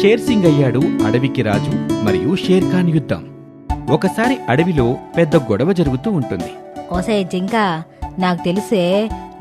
Share Singh అయ్యాడు అడవికి రాజు మరియు షేర్ ఖాన్ యుద్ధం. ఒకసారి అడవిలో పెద్ద గొడవ జరుగుతూ ఉంటుంది. ఓసే జింక నాకు తెలిసే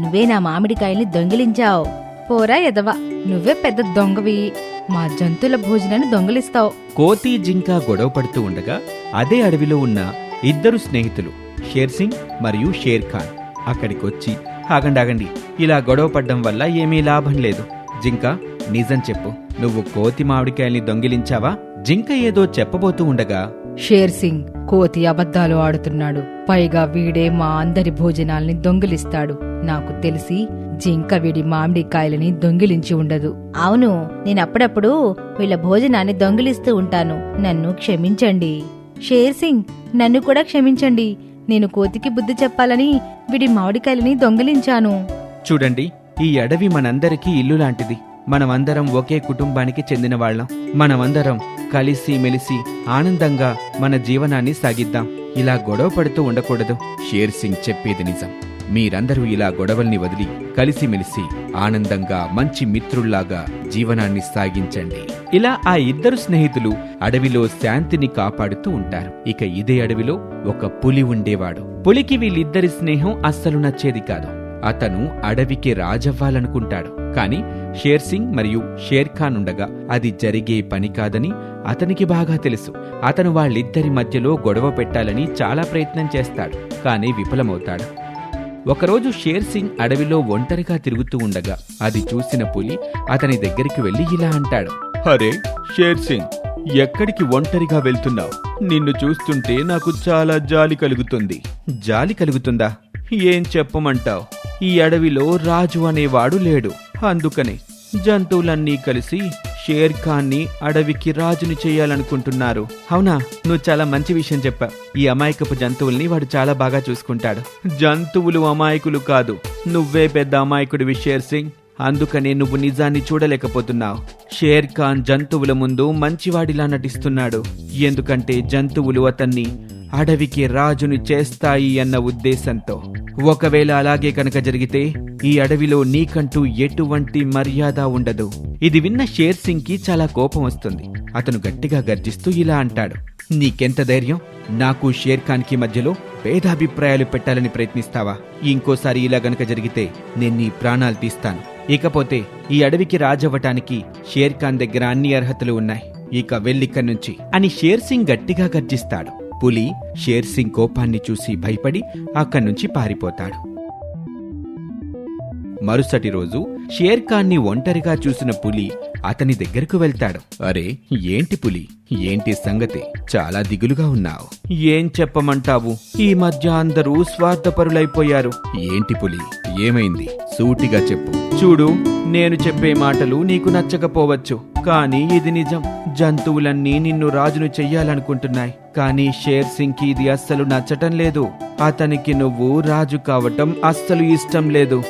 నువ్వే నా మామిడికాయల్ని దొంగిలించావు. పోరా ఎదవ నువ్వే పెద్ద దొంగవి. మా జంతువుల భోజనాన్ని దొంగిలిస్తావు. కోతి జింక గొడవ పడుతూ ఉండగా అదే అడవిలో ఉన్న ఇద్దరు స్నేహితులు షేర్ సింగ్ మరియు షేర్ ఖాన్ అక్కడికొచ్చి ఆగండి ఆగండి ఇలా గొడవ పడ్డం వల్ల ఏమీ లాభం లేదు. జింక నిజం చెప్పు. నువ్వు కోతి మామిడికాయల్ని దొంగిలించావా? జింక ఏదో చెప్పబోతూ ఉండగా షేర్ సింగ్ కోతి అబద్ధాలు ఆడుతున్నాడు. పైగా వీడే మా అందరి భోజనాల్ని దొంగిలిస్తాడు. నాకు తెలిసి జింక వీడి మామిడికాయలని దొంగిలించి ఉండదు. అవును నేను అప్పుడప్పుడు వీళ్ళ భోజనాన్ని దొంగిలిస్తూ ఉంటాను. నన్ను క్షమించండి. షేర్ సింగ్ నన్ను కూడా క్షమించండి. నేను కోతికి బుద్ధి చెప్పాలని వీడి మామిడికాయలని దొంగిలించాను. చూడండి ఈ అడవి మనందరికీ ఇల్లు లాంటిది. మనమందరం ఒకే కుటుంబానికి చెందిన వాళ్ళం మనమందరం కలిసి మెలిసి ఆనందంగా మన జీవనాన్ని సాగిద్దాం. ఇలా గొడవ పడుతూ ఉండకూడదు. షేర్ సింగ్ చెప్పేది నిజం. మీరందరూ ఇలా గొడవల్ని వదిలి కలిసిమెలిసి ఆనందంగా మంచి మిత్రుల్లాగా జీవనాన్ని సాగించండి. ఇలా ఆ ఇద్దరు స్నేహితులు అడవిలో శాంతిని కాపాడుతూ ఉంటారు. ఇక ఇదే అడవిలో ఒక పులి ఉండేవాడు. పులికి వీళ్ళిద్దరి స్నేహం అస్సలు నచ్చేది కాదు. అతను అడవికి రాజవ్వాలనుకుంటాడు. కాని షేర్ సింగ్ మరియు షేర్ ఖాన్ ఉండగా అది జరిగే పని కాదని అతనికి బాగా తెలుసు. అతను వాళ్ళిద్దరి మధ్యలో గొడవ పెట్టాలని చాలా ప్రయత్నం చేస్తాడు కానీ విఫలమవుతాడు. ఒకరోజు షేర్ సింగ్ అడవిలో ఒంటరిగా తిరుగుతూ ఉండగా అది చూసిన పులి అతని దగ్గరికి వెళ్ళి ఇలా అంటాడు. అరే షేర్ సింగ్ ఎక్కడికి ఒంటరిగా వెళ్తున్నావు? నిన్ను చూస్తుంటే నాకు చాలా జాలి కలుగుతుంది. జాలి కలుగుతుందా? ఏం చెప్పమంటావు? ఈ అడవిలో రాజు అనేవాడు లేడు. అందుకని జంతువులన్నీ కలిసి షేర్ ఖాన్ని అడవికి రాజుని చేయాలనుకుంటున్నారు. అవునా? నువ్వు చాలా మంచి విషయం చెప్పా. ఈ అమాయకపు జంతువుల్ని వాడు చాలా బాగా చూసుకుంటాడు. జంతువులు అమాయకులు కాదు. నువ్వే పెద్ద అమాయకుడివి షేర్ సింగ్. అందుకనే నువ్వు నిజాన్ని చూడలేకపోతున్నావు. షేర్ ఖాన్ జంతువుల ముందు మంచివాడిలా నటిస్తున్నాడు. ఎందుకంటే జంతువులు అతన్ని అడవికి రాజుని చేస్తాయి అన్న ఉద్దేశంతో. ఒకవేళ అలాగే కనుక జరిగితే ఈ అడవిలో నీకంటూ ఎటువంటి మర్యాద ఉండదు. ఇది విన్న షేర్ సింగ్కి చాలా కోపం వస్తుంది. అతను గట్టిగా గర్జిస్తూ ఇలా అంటాడు. నీకెంత ధైర్యం? నాకు షేర్ ఖాన్కి మధ్యలో భేదాభిప్రాయాలు పెట్టాలని ప్రయత్నిస్తావా? ఇంకోసారి ఇలా గనక జరిగితే నేను నీ ప్రాణాలు తీస్తాను. ఇకపోతే ఈ అడవికి రాజవ్వటానికి షేర్ ఖాన్ దగ్గర అన్ని అర్హతలు ఉన్నాయి. ఇక వెళ్ళిక్కడి నుంచి అని షేర్ సింగ్ గట్టిగా గర్జిస్తాడు. పులి షేర్ సింగ్ కోపాన్ని చూసి భయపడి అక్కడి నుంచి పారిపోతాడు. మరుసటి రోజు షేర్ ఖాన్ని ఒంటరిగా చూసిన పులి అతని దగ్గరకు వెళ్తాడు. అరే ఏంటి పులి? ఏంటి సంగతి? చాలా దిగులుగా ఉన్నావు. ఏం చెప్పమంటావు? ఈ మధ్య అందరూ స్వార్థపరులైపోయారు. ఏంటి పులి? ఏమైంది? సూటిగా చెప్పు. చూడు నేను చెప్పే మాటలు నీకు నచ్చకపోవచ్చు. కానీ ఇది నిజం. జంతువులన్నీ నిన్ను రాజును చెయ్యాలనుకుంటున్నాయి. కానీ షేర్ సింగ్కి ఇది అస్సలు నచ్చటం లేదు. అతనికి నువ్వు రాజు కావటం అస్సలు ఇష్టం లేదు.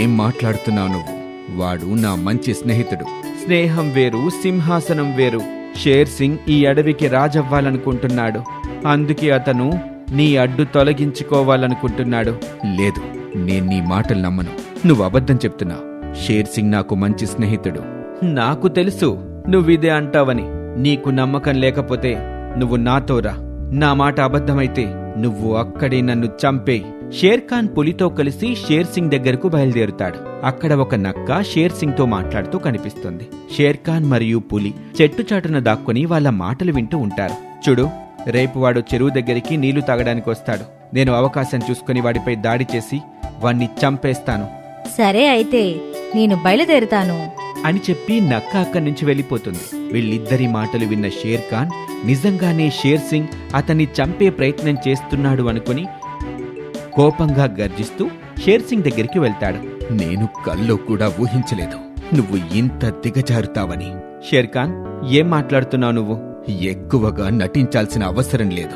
ఏం మాట్లాడుతున్నావు నువ్వు? వాడు నా మంచి స్నేహితుడు. స్నేహం వేరు సింహాసనం వేరు. షేర్ సింగ్ ఈ అడవికి రాజవ్వాలనుకుంటున్నాడు. అందుకే అతను నీ అడ్డు తొలగించుకోవాలనుకుంటున్నాడు. లేదు నేను నీ మాటలు నమ్మను. నువ్వు అబద్ధం చెప్తున్నావు షేర్ సింగ్ నాకు మంచి స్నేహితుడు. నాకు తెలుసు నువ్విదే అంటావని. నీకు నమ్మకం లేకపోతే నువ్వు నాతో రా. నా మాట అబద్ధమైతే నువ్వు అక్కడే నన్ను చంపే. షేర్ ఖాన్ పులితో కలిసి షేర్ సింగ్ దగ్గరకు బయలుదేరుతాడు. అక్కడ ఒక నక్క షేర్ సింగ్తో మాట్లాడుతూ కనిపిస్తుంది. షేర్ ఖాన్ మరియు పులి చెట్టు చాటున దాక్కుని వాళ్ళ మాటలు వింటూ ఉంటారు. చూడు రేపు వాడు చెరువు దగ్గరికి నీళ్ళు తాగడానికి వస్తాడు. నేను అవకాశం చూసుకుని వాడిపై దాడి చేసి వాణ్ణి చంపేస్తాను. సరే అయితే నేను బయలుదేరుతాను. అని చెప్పి నక్క అక్కడి నుంచి వెళ్ళిపోతుంది. వీళ్ళిద్దరి మాటలు విన్న షేర్ ఖాన్ నిజంగానే షేర్ సింగ్ అతన్ని చంపే ప్రయత్నం చేస్తున్నాడు అనుకుని కోపంగా గర్జిస్తూ షేర్ సింగ్ దగ్గరికి వెళ్తాడు. నేను కల్లో కూడా ఊహించలేదు. నువ్వు ఇంత దిగజారుతావని. షేర్ ఖాన్ ఏం మాట్లాడుతున్నావు నువ్వు? ఎక్కువగా నటించాల్సిన అవసరం లేదు.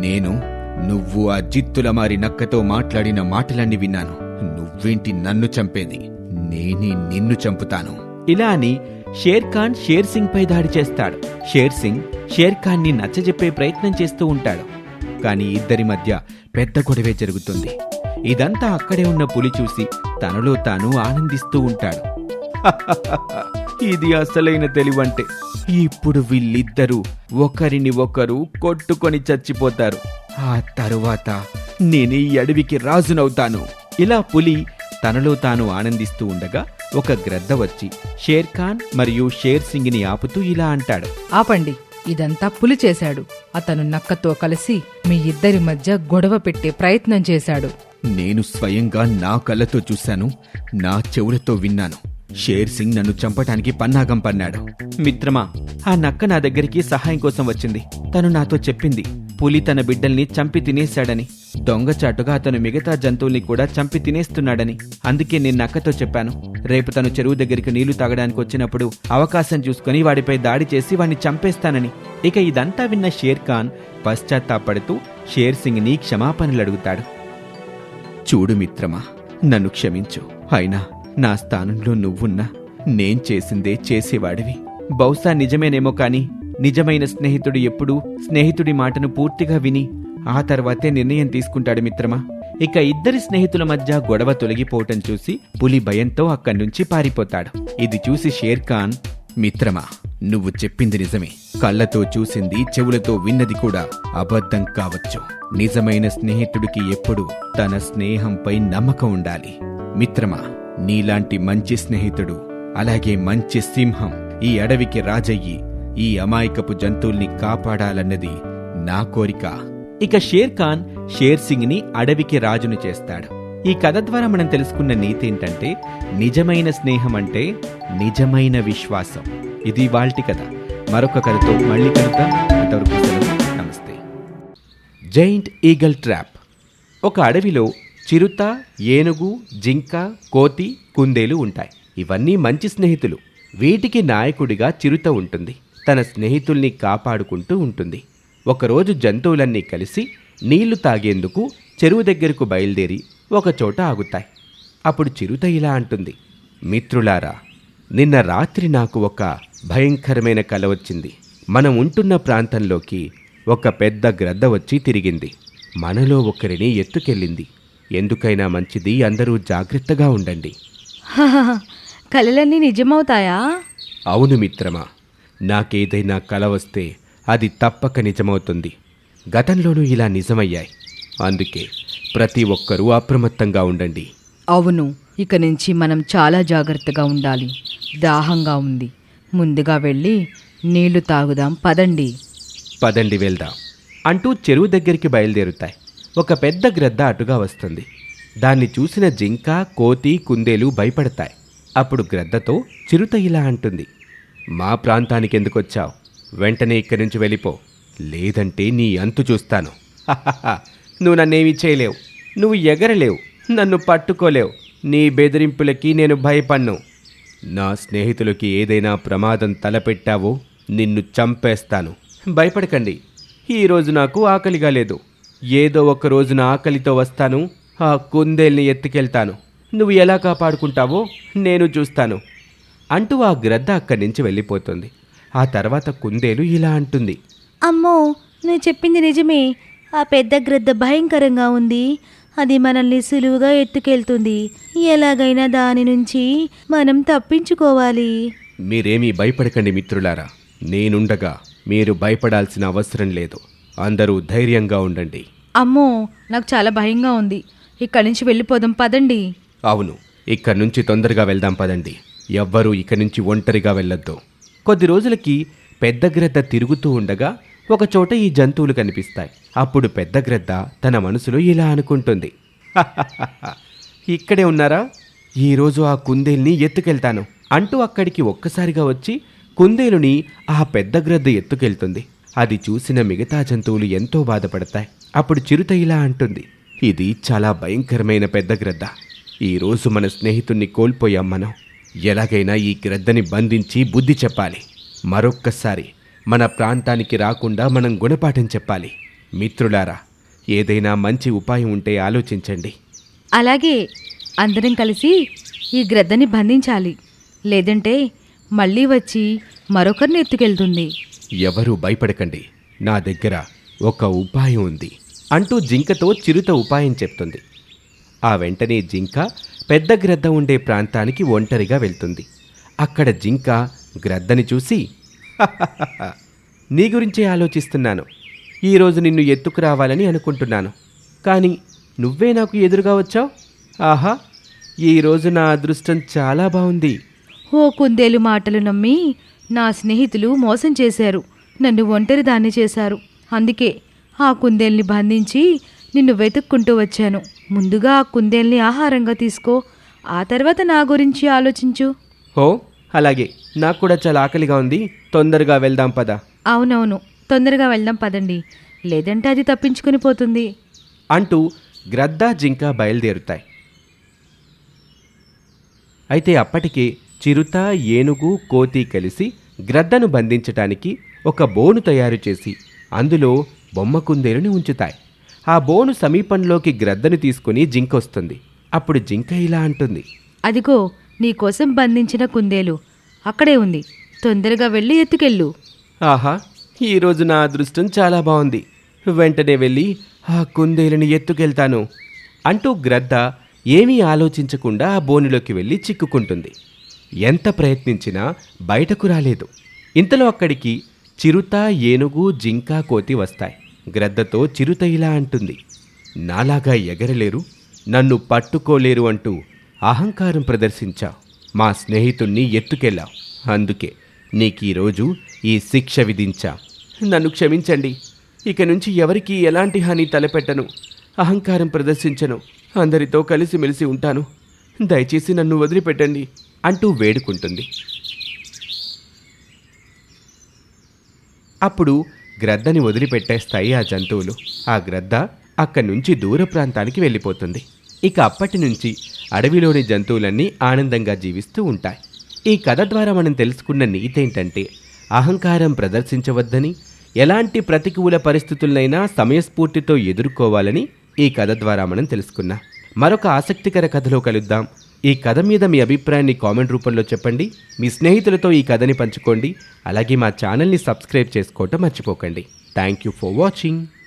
నేను నువ్వు ఆ జిత్తుల మారి నక్కతో మాట్లాడిన మాటలన్నీ విన్నాను. నువ్వేంటి నన్ను చంపేది? నేనే నిన్ను చంపుతాను. ఇలా అని షేర్ ఖాన్ షేర్ సింగ్ పై దాడి చేస్తాడు. షేర్ సింగ్ షేర్ ఖాన్ని నచ్చజెప్పే ప్రయత్నం చేస్తూ ఉంటాడు. కానీ ఇద్దరి మధ్య పెద్ద గొడవే జరుగుతుంది. ఇదంతా అక్కడే ఉన్న పులి చూసి తనలో తాను ఆనందిస్తూ ఉంటాడు. ఇది అసలైన తెలివంటే ఇప్పుడు వీళ్ళిద్దరూ ఒకరిని ఒకరు కొట్టుకొని చచ్చిపోతారు. ఆ తరువాత నేను ఈ అడవికి రాజునవుతాను. ఇలా పులి తనలో తాను ఆనందిస్తూ ఉండగా ఒక గ్రద్ద వచ్చి షేర్ ఖాన్ మరియు షేర్ సింగ్ని ఆపుతూ ఇలా అంటాడు. ఆపండి. ఇదంతా పులి చేశాడు. అతను నక్కతో కలిసి మీ ఇద్దరి మధ్య గొడవ పెట్టే ప్రయత్నం చేశాడు. నేను స్వయంగా నా కళ్ళతో చూశాను నా చెవులతో విన్నాను. షేర్ సింగ్ నన్ను చంపటానికి పన్నాగం పన్నాడు. మిత్రమా ఆ నక్క నా దగ్గరికి సహాయం కోసం వచ్చింది. తను నాతో చెప్పింది పులి తన బిడ్డల్ని చంపి తినేశాడని. దొంగచాటుగా అతను మిగతా జంతువుల్ని కూడా చంపి తినేస్తున్నాడని. అందుకే నేను నక్కతో చెప్పాను. రేపు తను చెరువు దగ్గరికి నీళ్ళు తాగడానికి వచ్చినప్పుడు అవకాశం చూసుకుని వాడిపై దాడి చేసి వాడిని చంపేస్తానని. ఇక ఇదంతా విన్న షేర్ ఖాన్ పశ్చాత్తాపడుతూ షేర్ సింగ్ని క్షమాపణలు అడుగుతాడు. చూడు మిత్రమా నన్ను క్షమించు. అయినా నా స్థానంలో నువ్వున్నా. నేం చేసిందే చేసేవాడివి. బహుశా నిజమేనేమో కానీ నిజమైన స్నేహితుడు ఎప్పుడూ స్నేహితుడి మాటను పూర్తిగా విని ఆ తర్వాతే నిర్ణయం తీసుకుంటాడు మిత్రమా. ఇక ఇద్దరి స్నేహితుల మధ్య గొడవ తొలగిపోవటం చూసి పులి భయంతో అక్కడి నుంచి పారిపోతాడు. ఇది చూసి షేర్ ఖాన్ మిత్రమా నువ్వు చెప్పింది నిజమే. కళ్ళతో చూసింది చెవులతో విన్నది కూడా అబద్ధం కావచ్చు. నిజమైన స్నేహితుడికి ఎప్పుడు తన స్నేహంపై నమ్మకం ఉండాలి. మిత్రమా నీలాంటి మంచి స్నేహితుడు అలాగే మంచి సింహం ఈ అడవికి రాజయ్యి ఈ అమాయకపు జంతువుల్ని కాపాడాలన్నది నా కోరిక. ఇక షేర్ ఖాన్ షేర్ సింగ్ని అడవికి రాజును చేస్తాడు. ఈ కథ ద్వారా మనం తెలుసుకున్న నీతి ఏంటంటే నిజమైన స్నేహం అంటే నిజమైన విశ్వాసం. ఇది వాల్టి కథ. మరొక కథతో మళ్ళీ కలుద్దాం. అంతవరకు. నమస్తే. Giant eagle trap. ఒక అడవిలో చిరుత ఏనుగు జింక కోతి కుందేలు ఉంటాయి. ఇవన్నీ మంచి స్నేహితులు. వీటికి నాయకుడిగా చిరుత ఉంటుంది. తన స్నేహితుల్ని కాపాడుకుంటూ ఉంటుంది. ఒకరోజు జంతువులన్నీ కలిసి నీళ్ళు తాగేందుకు చెరువు దగ్గరకు బయలుదేరి ఒకచోట ఆగుతాయి. అప్పుడు చిరుత ఇలా అంటుంది మిత్రులారా నిన్న రాత్రి నాకు ఒక భయంకరమైన కల వచ్చింది. మనం ఉంటున్న ప్రాంతంలోకి ఒక పెద్ద గ్రద్ద వచ్చి తిరిగింది. మనలో ఒకరిని ఎత్తుకెళ్ళింది. ఎందుకైనా మంచిది అందరూ జాగ్రత్తగా ఉండండి. కలలన్నీ నిజమవుతాయా? అవును మిత్రమా నాకేదైనా కల వస్తే అది తప్పక నిజమవుతుంది. గతంలోనూ ఇలా నిజమయ్యాయి. అందుకే ప్రతి ఒక్కరూ అప్రమత్తంగా ఉండండి. అవును ఇక నుంచి మనం చాలా జాగ్రత్తగా ఉండాలి. దాహంగా ఉంది. ముందుగా వెళ్ళి నీళ్ళు తాగుదాం పదండి. పదండి వెళ్దాం. అంటూ చెరువు దగ్గరికి బయలుదేరుతాయి. ఒక పెద్ద గ్రద్ద అటుగా వస్తుంది. దాన్ని చూసిన జింక కోతి కుందేలు భయపడతాయి. అప్పుడు గ్రద్దతో చిరుత ఇలా అంటుంది. మా ప్రాంతానికి ఎందుకొచ్చావు వెంటనే ఇక్కడి నుంచి వెళ్ళిపో. లేదంటే నీ అంతు చూస్తాను. నువ్వు నన్నేమీ చేయలేవు. నువ్వు ఎగరలేవు. నన్ను పట్టుకోలేవు. నీ బెదిరింపులకి నేను భయపడ్ను. నా స్నేహితులకి ఏదైనా ప్రమాదం తలపెట్టావో నిన్ను చంపేస్తాను. భయపడకండి. ఈరోజు నాకు ఆకలిగా లేదు. ఏదో ఒక రోజున ఆకలితో వస్తాను. ఆ కుందేల్ని ఎత్తుకెళ్తాను. నువ్వు ఎలా కాపాడుకుంటావో నేను చూస్తాను. అంటూ ఆ గ్రద్ద అక్కడి నుంచి వెళ్ళిపోతుంది. ఆ తర్వాత కుందేలు ఇలా అంటుంది. అమ్మో నువ్వు చెప్పింది నిజమే. ఆ పెద్ద గ్రద్ద భయంకరంగా ఉంది. అది మనల్ని సులువుగా ఎత్తుకెళ్తుంది. ఎలాగైనా దాని నుంచి మనం తప్పించుకోవాలి. మీరేమీ భయపడకండి మిత్రులారా. నేనుండగా మీరు భయపడాల్సిన అవసరం లేదు. అందరూ ధైర్యంగా ఉండండి. అమ్మో నాకు చాలా భయంగా ఉంది. ఇక్కడి నుంచి వెళ్ళిపోదాం పదండి. అవును ఇక్కడి నుంచి తొందరగా వెళ్దాం పదండి. ఎవ్వరూ ఇక్కడి నుంచి ఒంటరిగా వెళ్ళొద్దు. కొద్ది రోజులకి పెద్ద గ్రద్ద తిరుగుతూ ఉండగా ఒకచోట ఈ జంతువులు కనిపిస్తాయి. అప్పుడు పెద్ద గ్రద్ద తన మనసులో ఇలా అనుకుంటుంది. ఇక్కడే ఉన్నారా? ఈరోజు ఆ కుందేల్ని ఎత్తుకెళ్తాను అంటూ అక్కడికి ఒక్కసారిగా వచ్చి కుందేలుని ఆ పెద్ద గ్రద్ద ఎత్తుకెళ్తుంది. అది చూసిన మిగతా జంతువులు ఎంతో బాధపడతాయి. అప్పుడు చిరుత ఇలా అంటుంది. ఇది చాలా భయంకరమైన పెద్ద గ్రద్ద. ఈరోజు మన స్నేహితుణ్ణి కోల్పోయాం మనం. ఎలాగైనా ఈ గ్రద్దని బంధించి బుద్ధి చెప్పాలి. మరొక్కసారి మన ప్రాంతానికి రాకుండా మనం గుణపాఠం చెప్పాలి. మిత్రులారా ఏదైనా మంచి ఉపాయం ఉంటే ఆలోచించండి. అలాగే అందరం కలిసి ఈ గ్రద్దని బంధించాలి. లేదంటే మళ్ళీ వచ్చి మరొకరిని ఎత్తుకెళ్తుంది. ఎవరూ భయపడకండి. నా దగ్గర ఒక ఉపాయం ఉంది. అంటూ జింకతో చిరుత ఉపాయం చెప్తుంది. ఆ వెంటనే జింక పెద్ద గ్రద్ద ఉండే ప్రాంతానికి ఒంటరిగా వెళ్తుంది. అక్కడ జింక గ్రద్దని చూసి నీ గురించే ఆలోచిస్తున్నాను. ఈరోజు నిన్ను ఎత్తుకు రావాలని అనుకుంటున్నాను. కానీ నువ్వే నాకు ఎదురుగా వచ్చావు? ఆహా ఈరోజు నా అదృష్టం చాలా బాగుంది. ఓ కుందేలు మాటలు నమ్మి నా స్నేహితులు మోసం చేశారు. నన్ను ఒంటరి దాన్ని చేశారు. అందుకే ఆ కుందేల్ని బంధించి నిన్ను వెతుక్కుంటూ వచ్చాను. ముందుగా ఆ కుందేల్ని ఆహారంగా తీసుకో. ఆ తర్వాత నా గురించి ఆలోచించు. ఓ అలాగే. నాకు కూడా చాలా ఆకలిగా ఉంది. తొందరగా వెళ్దాం పద. అవునవును. తొందరగా వెళ్దాం పదండి. లేదంటే అది తప్పించుకుని పోతుంది. అంటూ గ్రద్ద జింక బయలుదేరుతాయి. అయితే అప్పటికే చిరుత ఏనుగు కోతి కలిసి గ్రద్దను బంధించటానికి ఒక బోను తయారు చేసి అందులో బొమ్మ కుందేలుని ఉంచుతాయి. ఆ బోను సమీపంలోకి గ్రద్దను తీసుకుని జింక వస్తుంది అప్పుడు జింక ఇలా అంటుంది. అదిగో నీకోసం బంధించిన కుందేలు. అక్కడే ఉంది. తొందరగా వెళ్ళి ఎత్తుకెళ్ళు. ఆహా ఈరోజు నా అదృష్టం చాలా బాగుంది. వెంటనే వెళ్ళి ఆ కుందేలుని ఎత్తుకెళ్తాను అంటూ గ్రద్ద ఏమీ ఆలోచించకుండా ఆ బోనులోకి వెళ్ళి చిక్కుకుంటుంది. ఎంత ప్రయత్నించినా బయటకు రాలేదు. ఇంతలో అక్కడికి చిరుత ఏనుగు జింక కోతి వస్తాయి. గ్రద్దతో చిరుత ఇలా అంటుంది. నాలాగా ఎగరలేరు నన్ను పట్టుకోలేరు అంటూ అహంకారం ప్రదర్శించావు మా స్నేహితుణ్ణి ఎత్తుకెళ్ళావు అందుకే నీకు ఈరోజు ఈ శిక్ష విధించా. నన్ను క్షమించండి. ఇక నుంచి ఎవరికీ ఎలాంటి హాని తలపెట్టను. అహంకారం ప్రదర్శించను. అందరితో కలిసిమెలిసి ఉంటాను. దయచేసి నన్ను వదిలిపెట్టండి అంటూ వేడుకుంటుంది. అప్పుడు గ్రద్దని వదిలిపెట్టేస్తాయి ఆ జంతువులు. ఆ గ్రద్ద అక్కడి నుంచి దూర ప్రాంతానికి వెళ్ళిపోతుంది. ఇక అప్పటి నుంచి అడవిలోని జంతువులన్నీ ఆనందంగా జీవిస్తూ ఉంటాయి. ఈ కథ ద్వారా మనం తెలుసుకున్న నీతేంటంటే అహంకారం ప్రదర్శించవద్దని ఎలాంటి ప్రతికూల పరిస్థితులనైనా సమయస్ఫూర్తితో ఎదుర్కోవాలని ఈ కథ ద్వారా మనం తెలుసుకున్నాం. మరొక ఆసక్తికర కథలో కలుద్దాం. ఈ కథ మీద మీ అభిప్రాయాన్ని కామెంట్ రూపంలో చెప్పండి. మీ స్నేహితులతో ఈ కథని పంచుకోండి. అలాగే మా ఛానల్ని సబ్స్క్రైబ్ చేసుకోవటం మర్చిపోకండి. Thank you for watching